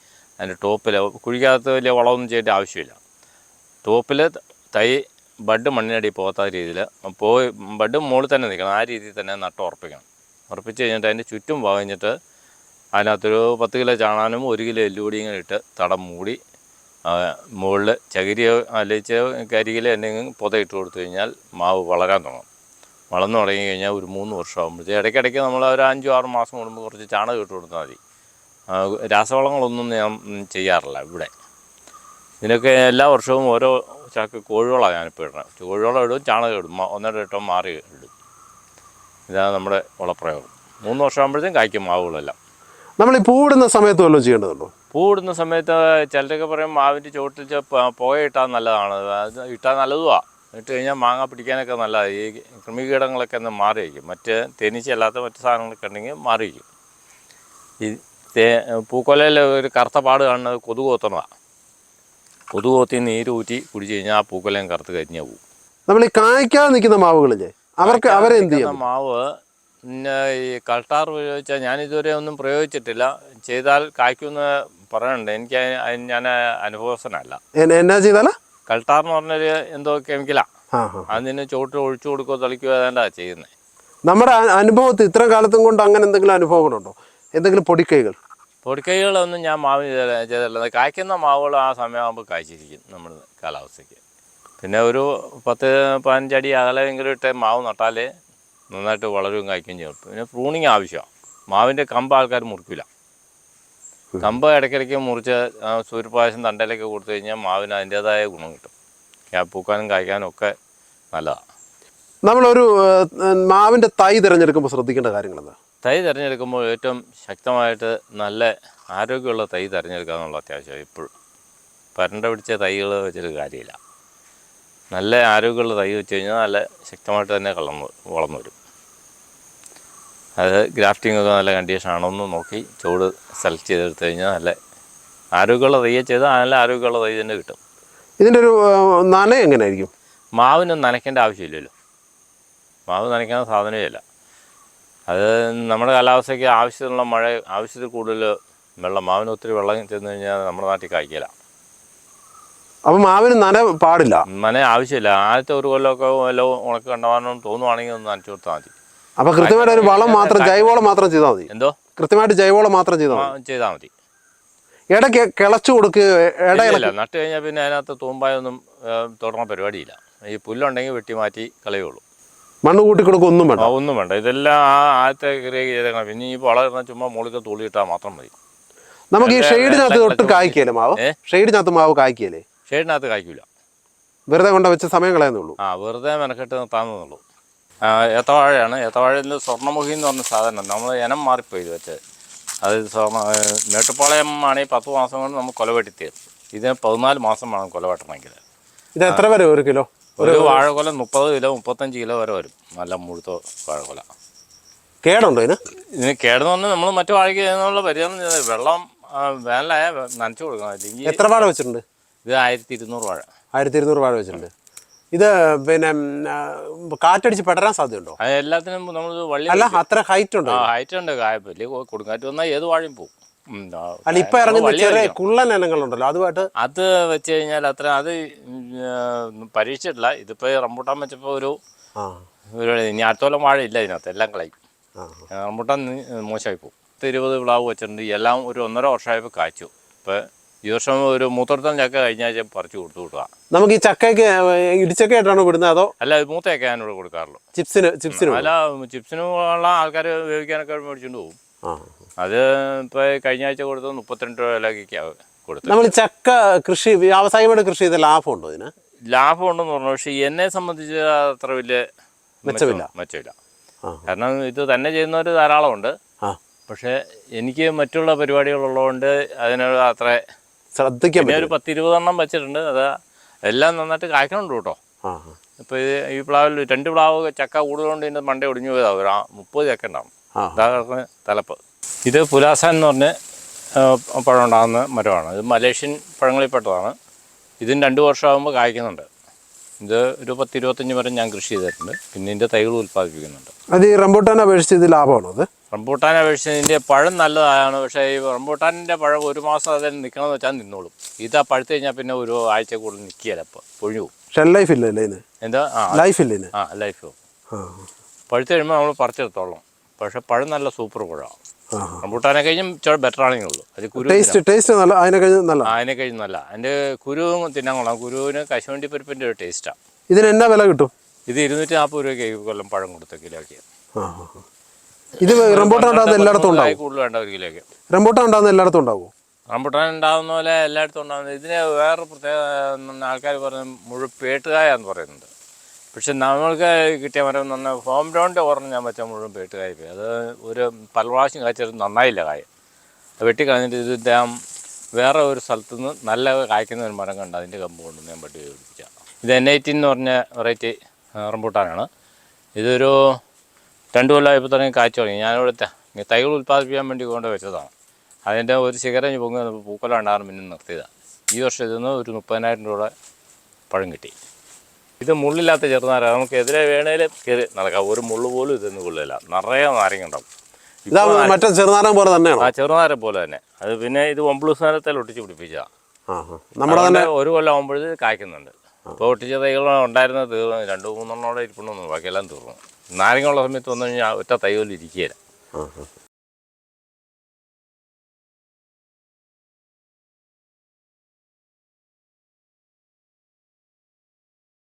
അതിന്റെ ടോപ്പിൽ കുഴിക്കകത്ത് വലിയ വളമൊന്നും ചെയ്യേണ്ട ആവശ്യമില്ല. ടോപ്പിൽ തൈ ബഡ് മണ്ണിനടി പോകാത്ത രീതിയിൽ പോയി ബഡ് മുകളിൽ തന്നെ നിൽക്കണം. ആ രീതിയിൽ തന്നെ നട്ട് ഉറപ്പിക്കണം. ഉറപ്പിച്ച് കഴിഞ്ഞിട്ട് അതിന്റെ ചുറ്റും കഴിഞ്ഞിട്ട് അതിനകത്തൊരു പത്ത് കിലോ ചാണാനും ഒരു കിലോ എല്ലുപൊടി ഇങ്ങനെ ഇട്ട് തടം മൂടി മുകളിൽ ചകിരിയോ അല്ലെങ്കിൽ കരികിലോ എന്തെങ്കിലും പുതയിട്ട് കൊടുത്തു കഴിഞ്ഞാൽ മാവ് വളരാൻ തുടങ്ങും. വളർന്നു തുടങ്ങി കഴിഞ്ഞാൽ ഒരു മൂന്ന് വർഷം ആകുമ്പോഴത്തേക്ക് ഇടയ്ക്കിടയ്ക്ക് നമ്മൾ ഒരു അഞ്ചോ ആറ് മാസം കൂടുമ്പോൾ കുറച്ച് ചാണകം ഇട്ട് കൊടുത്താൽ മതി. രാസവളങ്ങളൊന്നും ഞാൻ ചെയ്യാറില്ല ഇവിടെ. ഇതിനൊക്കെ എല്ലാ വർഷവും ഓരോ ചാക്ക് കോഴിവളമാണ് ഞാനിപ്പോൾ ഇടണം കോഴിവളം ഇടും ചാണകം ഇടും ഒന്നര ഇട്ടോ മാറി ഇടും. ഇതാണ് നമ്മുടെ വളപ്രയോഗം. മൂന്ന് വർഷം ആകുമ്പോഴത്തേക്കും കായ്ക്കും മാവുകളെല്ലാം. നമ്മൾ ഈ പൂവിടുന്ന സമയത്ത് വല്ലതും ചെയ്യേണ്ടതുണ്ടോ? പൂവിടുന്ന സമയത്ത് ചിലരൊക്കെ പറയും മാവിന്റെ ചുവട്ടിൽ പുക ഇട്ടാൽ നല്ലതാണ്. അത് ഇട്ടാൽ നല്ലതുമാണ് ഇട്ട് കഴിഞ്ഞാൽ മാങ്ങ പിടിക്കാനൊക്കെ നല്ലതാണ് ഈ കൃമികീടങ്ങളൊക്കെ ഒന്ന് മാറിയിരിക്കും. മറ്റ് തേനീച്ചയല്ലാത്ത മറ്റ് സാധനങ്ങളൊക്കെ ഉണ്ടെങ്കിൽ മാറിയിരിക്കും. ഈ തേ പൂക്കൊലയിൽ ഒരു കറുത്ത പാട് കാണുന്നത് കൊതുക് കൊതുകോത്തി കൊതുക് കൊത്തി നീരൂറ്റി കുടിച്ച് കഴിഞ്ഞാൽ ആ പൂക്കൊലയും കറുത്ത് കരിഞ്ഞാൽ പോകും നമ്മൾ ഈ കായ്ക്കാതെ നിൽക്കുന്ന മാവുകളില്ലേ? അവർക്ക് അവരെ എന്ത് ചെയ്യണം മാവ് പിന്നെ ഈ കൾട്ടാർ ഉപയോഗിച്ചാൽ ഞാനിതുവരെ ഒന്നും പ്രയോഗിച്ചിട്ടില്ല. ചെയ്താൽ കായ്ക്കുമെന്ന് പറയണ്ട എനിക്ക് ഞാൻ അനുഭവസ്ഥനല്ല എന്ന- എന്നാ ചെയ്താലാ? കൾട്ടാർ എന്ന് പറഞ്ഞൊരു എന്തോ കെമിക്കലാണ് ആ ആ. അതിന് ചോട്ട് ഒഴിച്ചു കൊടുക്കുകയോ തളിക്കുകയോ ഏതാണ്ടാ ചെയ്യുന്നത് നമ്മുടെ അ- അനുഭവത്തിൽ ഇത്ര കാലത്തും കൊണ്ട് അങ്ങനെ എന്തെങ്കിലും അനുഭവങ്ങളുണ്ടോ? എന്തെങ്കിലും പൊടിക്കൈകൾ? പൊടിക്കൈകളൊന്നും ഞാൻ മാവ് ചെയ്ത- ചെയ്തിട്ടില്ല കായ്ക്കുന്ന മാവുകൾ ആ സമയമാകുമ്പോൾ കായ്ച്ചിരിക്കും നമ്മൾ കാലാവസ്ഥയ്ക്ക്. പിന്നെ ഒരു പത്ത് പതിനഞ്ചടി അകലെങ്കിലും ഇട്ട് മാവ് നട്ടാലേ നന്നായിട്ട് വളരുകയും കായ്ക്കുകയും ചെയ്യും. പിന്നെ പ്രൂണിങ് ആവശ്യമാണ്. മാവിന്റെ കമ്പ് ആൾക്കാർ മുറിക്കില്ല കമ്പ് ഇടയ്ക്കിടയ്ക്ക് മുറിച്ച് സൂര്യപ്രകാശം തണ്ടയിലേക്ക് കൊടുത്തു കഴിഞ്ഞാൽ മാവിന് അതിന്റേതായ ഗുണം കിട്ടും. ഞാൻ പൂക്കാനും കായ്ക്കാനും ഒക്കെ നല്ലതാണ് നമ്മളൊരു മാവിന്റെ തൈ തിരഞ്ഞെടുക്കുമ്പോൾ ശ്രദ്ധിക്കേണ്ട കാര്യങ്ങൾ എന്താ തൈ തിരഞ്ഞെടുക്കുമ്പോൾ ഏറ്റവും ശക്തമായിട്ട് നല്ല ആരോഗ്യമുള്ള തൈ തിരഞ്ഞെടുക്കുക എന്നുള്ള അത്യാവശ്യം ഇപ്പോഴും. പരണ്ട പിടിച്ച തൈകൾ വെച്ചൊരു കാര്യമില്ല. നല്ല ആരോഗ്യമുള്ള തൈ വെച്ച് കഴിഞ്ഞാൽ നല്ല ശക്തമായിട്ട് തന്നെ കളർന്ന് വളർന്നു വരും. അത് ഗ്രാഫ്റ്റിംഗ് ഒക്കെ നല്ല കണ്ടീഷൻ ആണോ എന്ന് നോക്കി ചൂട് സെലക്ട് ചെയ്തെടുത്ത് കഴിഞ്ഞാൽ നല്ല ആരോഗ്യമുള്ള തൈയെ ചെയ്താൽ നല്ല ആരോഗ്യമുള്ള തൈ തന്നെ കിട്ടും. ഇതിന്റെ ഒരു നന എങ്ങനെയായിരിക്കും? മാവിന് നനയ്ക്കേണ്ട ആവശ്യമില്ലല്ലോ. മാവ് നനയ്ക്കുന്ന സാധനമേ ഇല്ല. അത് നമ്മുടെ കാലാവസ്ഥയ്ക്ക് ആവശ്യത്തിനുള്ള മഴ ആവശ്യത്തിൽ കൂടുതൽ വെള്ളം മാവിന് ഒത്തിരി വെള്ളം ചെന്ന് കഴിഞ്ഞാൽ നമ്മുടെ നാട്ടിൽ കായ്ക്കില്ല അപ്പൊ മാവിന് നന പാടില്ല. നന ആവശ്യമില്ല. ആദ്യത്തെ ഒരു കൊല്ലമൊക്കെ വല്ല ഉണക്ക് കണ്ടവാനും തോന്നുവാണെങ്കിൽ ഒന്ന് നനച്ചു കൊടുത്താൽ മതി. അപ്പൊ കൃത്യമായിട്ട് ഒരു വളം മാത്രം ജൈവവളം മാത്രം ചെയ്താൽ മതി. എന്തോ? കൃത്യമായിട്ട് ജൈവവളം മാത്രം ചെയ്താൽ മതി. ചെയ്താൽ മതി. ഇടയ്ക്ക് കിളച്ചു കൊടുക്കുക ഇടയില്ല നട്ട് കഴിഞ്ഞാൽ പിന്നെ അതിനകത്ത് തൂമ്പായൊന്നും തുടങ്ങുന്ന പരിപാടിയില്ല. ഈ പുല്ലുണ്ടെങ്കിൽ വെട്ടി മാറ്റി കളയുള്ളൂ. മണ്ണ് കൂട്ടി കൊടുക്കുക ഒന്നും വേണ്ട. ഒന്നും വേണ്ട. ഇതെല്ലാം ആ ആദ്യത്തെ ക്രിയ ചെയ്തേക്കണം. പിന്നെ ഈ വളർന്ന ചുമ്മാ മുകളിൽ തുള്ളിയിട്ടാൽ മാത്രം മതി. നമുക്ക് ഈ ഷെയ്ഡിനകത്ത് ഒട്ടും കായ്ക്കല്ലേ മാവ്? ഷെയ്ഡിനകത്ത് മാവ് കായ്ക്കല്ലേ? ഷെയ്ഡിനകത്ത് കായ്ക്കില്ല വെറുതെ കൊണ്ട് വെച്ച് സമയം കളയുന്നുള്ളൂ ആ വെറുതെ മെനക്കെട്ട് നിർത്താമെന്നുള്ളൂ ഏത്തവാഴയാണ്. ഏത്തവാഴയിൽ സ്വർണമുഖി എന്ന് പറഞ്ഞ സാധനം നമ്മൾ ഇനം മാറിപ്പോയി ഇത് വെച്ച്. അത് സ്വർണ മേട്ടുപ്പാളയം ആണെങ്കിൽ പത്ത് മാസം കൊണ്ട് നമുക്ക് കൊലവെട്ടി തീരും ഇതിന് പതിനാല് മാസം വേണം കൊലവെട്ടണമെങ്കിൽ ഇത് എത്ര വരെ ഒരു കിലോ? ഒരു വാഴക്കൊല മുപ്പത് കിലോ മുപ്പത്തഞ്ച് കിലോ വരെ വരും. നല്ല മുഴുത്ത വാഴക്കൊല കേടുണ്ടോ ഇതിന്? ഇതിന് കേടെന്ന് പറഞ്ഞാൽ നമ്മൾ മറ്റു വാഴയ്ക്ക് ചെയ്യുന്നുള്ള പരിചരണം വെള്ളം വേനലായ നനച്ചു കൊടുക്കണം. അല്ലെങ്കിൽ എത്ര വാഴ വെച്ചിട്ടുണ്ട്? ഇത് ആയിരത്തി ഇരുന്നൂറ് വാഴ. ആയിരത്തി ഇരുന്നൂറ് വാഴ വെച്ചിട്ടുണ്ട്. ഇത് പിന്നെ കാറ്റടിച്ച് പെടരാൻ സാധ്യതയുണ്ടോ? അത് എല്ലാത്തിനും നമ്മൾ വള്ളി അല്ല അത്ര ഹൈറ്റ് ഉണ്ടോ? ഹൈറ്റ് ഉണ്ട്. വലിയ കൊടുങ്കാറ്റ് വന്നാൽ ഏത് വാഴയും പോകും അല്ല ഇപ്പൊ ഇറങ്ങുന്ന ചെറിയ. കുള്ളൻ ഇനങ്ങളുണ്ടല്ലോ അതുമായിട്ട്? അത് വെച്ച് കഴിഞ്ഞാൽ അത്ര അത് പരീക്ഷിച്ചിട്ടില്ല. ഇതിപ്പോ റംബൂട്ടാൻ വെച്ചപ്പോ ഒരു ഇനി അടുത്തോളം വാഴ ഇല്ല ഇതിനകത്ത് എല്ലാം കളയും. റമ്പൂട്ടാൻ റംബൂട്ടാൻ മോശമായി പോകും ഇരുപത് വിളാവ് വെച്ചിട്ടുണ്ട്. എല്ലാം ഒരു ഒന്നര വർഷമായപ്പോൾ കാച്ചു. ഇപ്പോൾ ഈ വർഷം ഒരു മൂത്തോട്ടം ചക്ക കഴിഞ്ഞ ആഴ്ച പറിച്ചു കൊടുത്തു വിടുക. നമുക്ക് ഈ ചക്കയ്ക്ക് ഇടിച്ചക്കയായിട്ടാണോ വിടുന്നത് അതോ? അല്ല മൂത്തയൊക്കെ ഞാനിവിടെ കൊടുക്കാറുള്ളൂ. ചിപ്സിന് ചിപ്സിന് അല്ല ചിപ്സിനുള്ള ആൾക്കാർ ഉപയോഗിക്കാനൊക്കെ മേടിച്ചുകൊണ്ട് പോകും. അത് ഇപ്പോൾ കഴിഞ്ഞ ആഴ്ച കൊടുത്തത് മുപ്പത്തിരണ്ട് രൂപ വിലയ്ക്കാണ് കൊടുത്തത്. നമ്മൾ ചക്ക കൃഷി വ്യാവസായികമായിട്ട് കൃഷി ചെയ്ത ലാഭമുണ്ടോ ഇതിന്? ലാഭമുണ്ടെന്ന് പറഞ്ഞു പക്ഷേ എന്നെ സംബന്ധിച്ച് അത്ര വലിയ മെച്ചമില്ല. മെച്ചമില്ല. കാരണം ഇത് തന്നെ ചെയ്യുന്നവർ ധാരാളമുണ്ട്. പക്ഷേ എനിക്ക് മറ്റുള്ള പരിപാടികളുള്ളതുകൊണ്ട് അതിനോട് അത്ര ശ്രദ്ധിക്കാൻ പിന്നെ ഒരു പത്തിരുപതെണ്ണം വെച്ചിട്ടുണ്ട്. അത് എല്ലാം നന്നായിട്ട് കായ്ക്കണുണ്ട് കേട്ടോ. ആ ഇപ്പോൾ ഇത് ഈ പ്ലാവിൽ രണ്ട് പ്ലാവ് ചക്ക കൂടുതലുകൊണ്ട് ഇതിന്റെ മണ്ട ഒടിഞ്ഞു പോയതാണ് ഒരു മുപ്പത് ചക്ക ഉണ്ടാവും. തലപ്പ്. ഇത് പുലാസാൻ എന്ന് പറഞ്ഞ് പഴം ഉണ്ടാകുന്ന മരമാണ്. ഇത് മലേഷ്യൻ പഴങ്ങളിൽ പെട്ടതാണ്. ഇതിന് രണ്ട് വർഷമാകുമ്പോൾ കായ്ക്കുന്നുണ്ട്. ഇത് ഒരു പത്ത് ഇരുപത്തഞ്ച് മരം ഞാൻ കൃഷി ചെയ്തിട്ടുണ്ട്. പിന്നെ ഇതിന്റെ തൈകൾ ഉൽപ്പാദിപ്പിക്കുന്നുണ്ട്. അത് ഈ റംബൂട്ടാൻ അപേക്ഷിച്ച് ഇത് ലാഭമാണോ അത്? റംബൂട്ടാനെ അപേക്ഷിച്ച് ഇതിന്റെ പഴം നല്ലതാണ്. പക്ഷേ ഈ റംബൂട്ടാനിന്റെ പഴം ഒരു മാസം അതിൽ നിൽക്കണമെന്ന് വെച്ചാൽ നിന്നോളും. ഇത് ആ പഴുത്ത് കഴിഞ്ഞാൽ പിന്നെ ഒരു ആഴ്ച കൂടുതൽ നിൽക്കുകയല്ല അപ്പോൾ പൊഴിഞ്ഞു പോകും. ഷെൽ ലൈഫ് ഇല്ല അല്ലേ ഇതിന്? എന്താ? ആ ലൈഫ് ഇല്ല ആ ലൈഫ് പഴുത്ത് കഴിയുമ്പോൾ നമ്മൾ പറിച്ചെടുത്തോളാം. പക്ഷേ പഴം നല്ല സൂപ്പർ പഴമാണ് റംബൂട്ടാനെ കഴിഞ്ഞും ഇച്ചിരി ബെറ്റർ ആണെങ്കിൽ ഉള്ളൂ. അത് കുരു ടേസ്റ്റ് ടേസ്റ്റ് നല്ല അതിനെ കഴിഞ്ഞ് നല്ല. അതിനെ കഴിഞ്ഞ് നല്ല. അതിന്റെ കുരുവും തിന്നാൻ കൊള്ളാം കുരുവിന് കശുവണ്ടി പരിപ്പിന്റെ ഒരു ടേസ്റ്റാണ് ഇതിന് എന്നാ വില കിട്ടും? ഇത് ഇരുന്നൂറ്റി നാൽപ്പത് രൂപയ്ക്ക് കൊല്ലം പഴം കൊടുത്ത കിലോയ്ക്ക്. ആ. ഇത് റംബൂട്ടാൻ ഉണ്ടാകുന്ന എല്ലായിടത്തും ഉണ്ടാവും. കൂടുതൽ വേണ്ട ഒരു കിലോയ്ക്ക് റംബൂട്ടാൻ ഉണ്ടാകുന്ന എല്ലായിടത്തും ഉണ്ടാവും? റംബൂട്ടാൻ ഉണ്ടാകുന്ന പോലെ എല്ലായിടത്തും ഉണ്ടാകുന്നത് ഇതിന് വേറെ പ്രത്യേക ആൾക്കാർ പറയുന്നത് മുഴുവൻ പേട്ടുകായ എന്ന് പറയുന്നുണ്ട്. പക്ഷെ നമ്മൾക്ക് കിട്ടിയ മരം എന്ന് പറഞ്ഞാൽ ഹോം ഗ്രൗണ്ട് ഓർമ്മ ഞാൻ വെച്ചാൽ മുഴുവൻ പേട്ടുകായ പോയി. അത് ഒരു പല പ്രാവശ്യം കായ്ച്ചത് നന്നായില്ല കായ. അത് വെട്ടിക്കളഞ്ഞിട്ട് ഇത് ഞാൻ വേറെ ഒരു സ്ഥലത്ത് നിന്ന് നല്ല കായ്ക്കുന്ന ഒരു മരം കണ്ട് അതിന്റെ കമ്പ് കൊണ്ട് ഞാൻ പട്ടി പിടിപ്പിക്കാം ഇത് എൻ ഐ ടി എന്ന് പറഞ്ഞ വെറൈറ്റി റംബൂട്ടാനാണ്. ഇതൊരു രണ്ട് കൊല്ലമായപ്പോൾ തന്നെ കാഴ്ച തുടങ്ങി. ഞാനിവിടെ തൈകൾ ഉൽപ്പാദിപ്പിക്കാൻ വേണ്ടി കൊണ്ട് വെച്ചതാണ്. അതിന്റെ ഒരു ശിഖരം പൊങ്ങി വന്നപ്പോൾ പൂക്കളം ഉണ്ടാകാൻ പിന്നെ നിർത്തിയതാണ് ഈ വർഷം ഇതിന്ന് ഒരു മുപ്പതിനായിരം രൂപ പഴം കിട്ടി. ഇത് മുള്ളില്ലാത്ത ചെറുനാര. നമുക്ക് എതിരെ വേണേലും കയറി നടക്കാം. ഒരു മുള്ളു പോലും ഇതൊന്നും കൊള്ളില്ല. നിറയെ നാരങ്ങ ഉണ്ടാവും. മറ്റേ ചെറുനാരം പോലെ തന്നെയാണോ? ആ ചെറുനാരം പോലെ തന്നെ. അത് പിന്നെ ഇത് ഒമ്പിളൂസ് നേരത്തിൽ ഒട്ടിച്ച് പിടിപ്പിച്ചതാണ്. നമ്മുടെ തന്നെ ഒരു കൊല്ലം ആകുമ്പോഴത്തേക്ക് കായ്ക്കുന്നുണ്ട്. ഇപ്പോൾ ഒട്ടിച്ച തൈകൾ ഉണ്ടായിരുന്നത്. തീർന്നു. രണ്ട് മൂന്നെണ്ണോടെ ഇരിപ്പുണ്ടെന്ന് ബാക്കിയെല്ലാം തീർന്നു. നാരങ്ങ ഉള്ള സമയത്ത് വന്നു കഴിഞ്ഞാൽ ഒറ്റ തൈ പോലും ഇരിക്കുകയില്ല